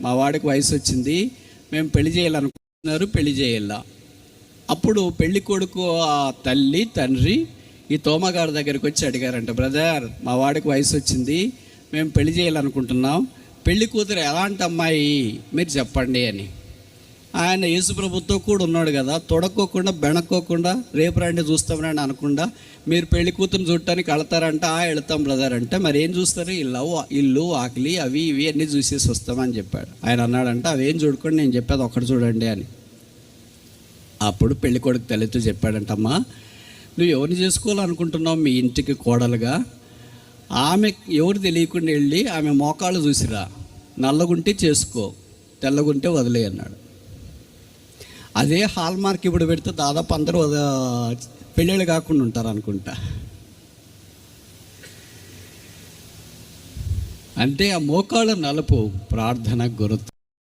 మా వాడికి వయసు వచ్చింది. మేము పెళ్ళి చేయాలనుకుంటున్నారు పెళ్ళి చేయాల. అప్పుడు పెళ్ళి కొడుకు ఆ తల్లి తండ్రి ఈ తోమగారి దగ్గరికి వచ్చి అడిగారంట బ్రదర్ మా వాడికి వయసు వచ్చింది. మేము పెళ్ళి చేయాలనుకుంటున్నాం. పెళ్ళి కూతురు ఎలాంటి అమ్మాయి? మీరు చెప్పండి అని. ఆయన యేసుప్రభుతో కూడా ఉన్నాడు కదా తొడక్కోకుండా బెణక్కోకుండా రేపు రండి చూస్తామని అనకుండా మీరు పెళ్ళి కూతురు చూడటానికి వెళ్తారంట ఆ వెళ్తాం బ్రదర్ అంటే మరి ఏం చూస్తారు? ఇల్లు ఇల్లు ఆకలి అవి ఇవి అన్నీ చూసేసి వస్తామని చెప్పాడు. ఆయన అన్నాడంట అవేం చూడకుండా నేను చెప్పేది ఒక్కటి చూడండి అని. అప్పుడు పెళ్ళి కొడుకు తల్లితో చెప్పాడంటమ్మా నువ్వు ఎవరిని చేసుకోవాలనుకుంటున్నావు మీ ఇంటికి కోడలుగా? ఆమె ఎవరు తెలియకుండా వెళ్ళి ఆమె మోకాళ్ళు చూసిరా నల్లగుంటే చేసుకో తెల్లగుంటే వదిలే అన్నాడు. అదే హాల్ మార్క్ ఇప్పుడు పెడితే దాదాపు అందరూ పెళ్ళిళ్ళు కాకుండా ఉంటారు అనుకుంటా. అంటే ఆ మోకాళ్ళ నలుపు ప్రార్థన గురుతు.